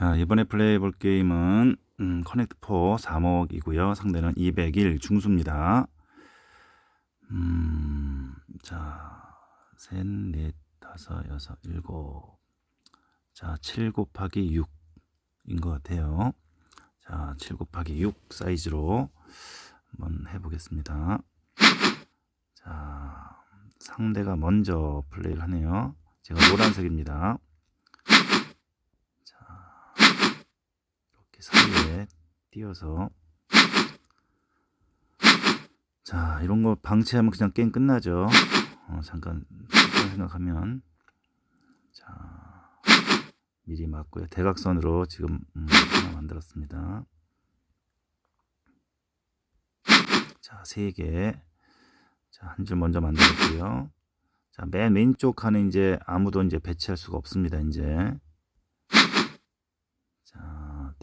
자, 이번에 플레이해 볼 게임은 음, 커넥트 4 4목이고요. 상대는 201 중수입니다. 음, 자, 셋, 넷, 다섯, 여섯. 자, 7 곱하기 6인 것 같아요. 자, 7 곱하기 6 사이즈로 한번 해보겠습니다. 자, 상대가 먼저 플레이를 하네요. 제가 노란색입니다. 이렇게 사이에 띄어서. 자 이런 거 방치하면 그냥 게임 끝나죠. 어, 잠깐 잠깐 생각하면. 자 미리 맞고요. 대각선으로 지금 음, 하나 만들었습니다. 자세개자한 줄 먼저 만들었고요. 자맨 왼쪽 칸은 이제 아무도 이제 배치할 수가 없습니다 이제. 자,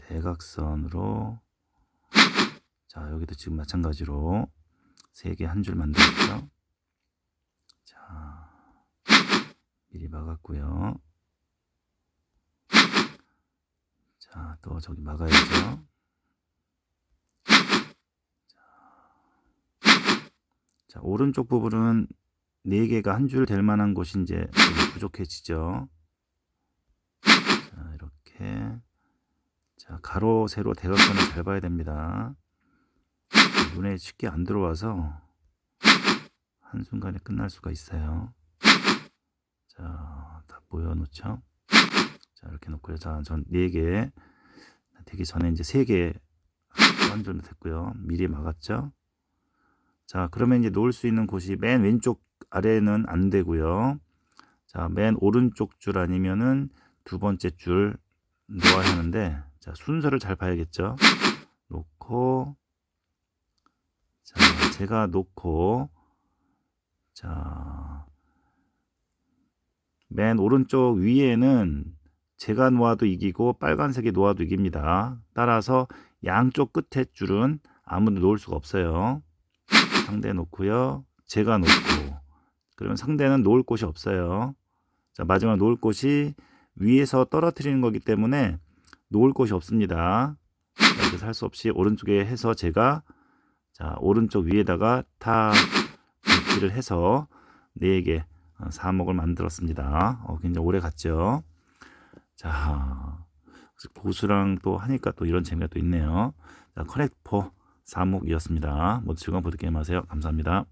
대각선으로 자, 여기도 지금 마찬가지로 세 개 한 줄 만들었죠. 자, 미리 막았고요. 자, 또 저기 막아야죠. 자, 오른쪽 부분은 네 개가 한 줄 될 만한 곳이 이제 좀 부족해지죠. 자, 이렇게 자, 가로, 세로, 대각선을 잘 봐야 됩니다. 눈에 쉽게 안 들어와서 한순간에 끝날 수가 있어요. 자, 다 보여놓죠? 자, 이렇게 놓고요. 자, 전 4개 되기 전에 이제 3개 한 줄로 됐고요. 미리 막았죠? 자, 그러면 이제 놓을 수 있는 곳이 맨 왼쪽 아래는 안 되고요. 자, 맨 오른쪽 줄 아니면은 두 번째 줄 놓아야 하는데 자, 순서를 잘 봐야겠죠. 놓고 자, 제가 놓고 자, 맨 오른쪽 위에는 제가 놓아도 이기고 빨간색이 놓아도 이깁니다. 따라서 양쪽 끝에 줄은 아무도 놓을 수가 없어요. 상대 놓고요. 제가 놓고 그러면 상대는 놓을 곳이 없어요. 자, 마지막 놓을 곳이 위에서 떨어뜨리는 거기 때문에 놓을 곳이 없습니다. 그래서 할수 없이 오른쪽에 해서 제가 자 오른쪽 위에다가 타 배치를 해서 4개 사목을 만들었습니다. 어, 굉장히 오래 갔죠. 자 고수랑 또 하니까 또 이런 재미가 또 있네요. 자 커넥포 4목이었습니다. 모두 즐거운 보드게임 하세요. 감사합니다.